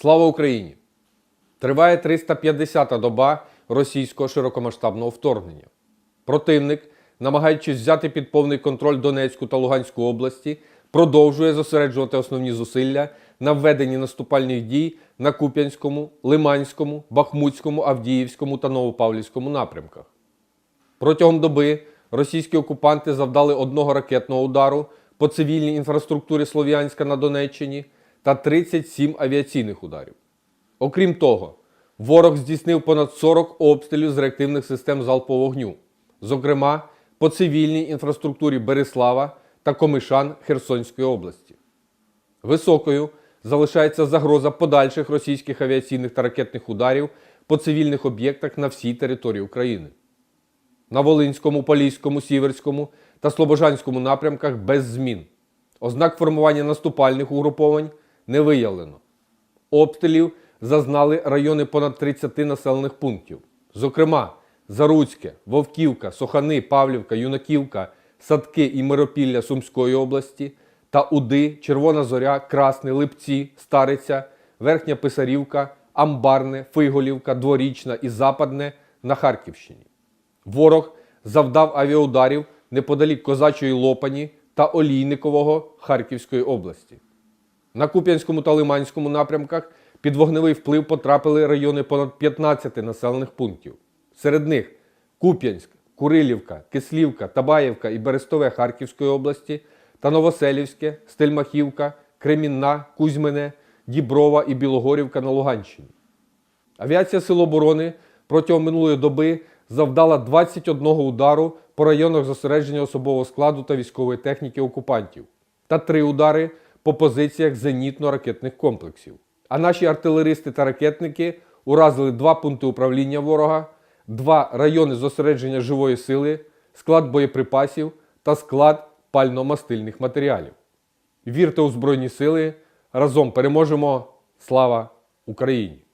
Слава Україні! Триває 350-та доба російського широкомасштабного вторгнення. Противник, намагаючись взяти під повний контроль Донецьку та Луганську області, продовжує зосереджувати основні зусилля на введенні наступальних дій на Куп'янському, Лиманському, Бахмутському, Авдіївському та Новопавлівському напрямках. Протягом доби російські окупанти завдали одного ракетного удару по цивільній інфраструктурі Слов'янська на Донеччині та 37 авіаційних ударів. Окрім того, ворог здійснив понад 40 обстрілів з реактивних систем залпового вогню, зокрема по цивільній інфраструктурі Береслава та Комишан Херсонської області. Високою залишається загроза подальших російських авіаційних та ракетних ударів по цивільних об'єктах на всій території України. На Волинському, Поліському, Сіверському та Слобожанському напрямках без змін. Ознак формування наступальних угруповань не виявлено. Обстрілів зазнали райони понад 30 населених пунктів. Зокрема, Заруцьке, Вовківка, Сохани, Павлівка, Юнаківка, Садки і Миропілля Сумської області та Уди, Червона Зоря, Красне, Липці, Стариця, Верхня Писарівка, Амбарне, Фиголівка, Дворічна і Западне на Харківщині. Ворог завдав авіаударів неподалік Козачої Лопані та Олійникового Харківської області. На Куп'янському та Лиманському напрямках під вогневий вплив потрапили райони понад 15 населених пунктів. Серед них Куп'янськ, Курилівка, Кислівка, Табаєвка і Берестове Харківської області та Новоселівське, Стельмахівка, Кремінна, Кузьмине, Діброва і Білогорівка на Луганщині. Авіація Сил оборони протягом минулої доби завдала 21 удару по районах зосередження особового складу та військової техніки окупантів та 3 удари по позиціях зенітно-ракетних комплексів. А наші артилеристи та ракетники уразили два пункти управління ворога, два райони зосередження живої сили, склад боєприпасів та склад пально-мастильних матеріалів. Вірте у Збройні Сили! Разом переможемо! Слава Україні!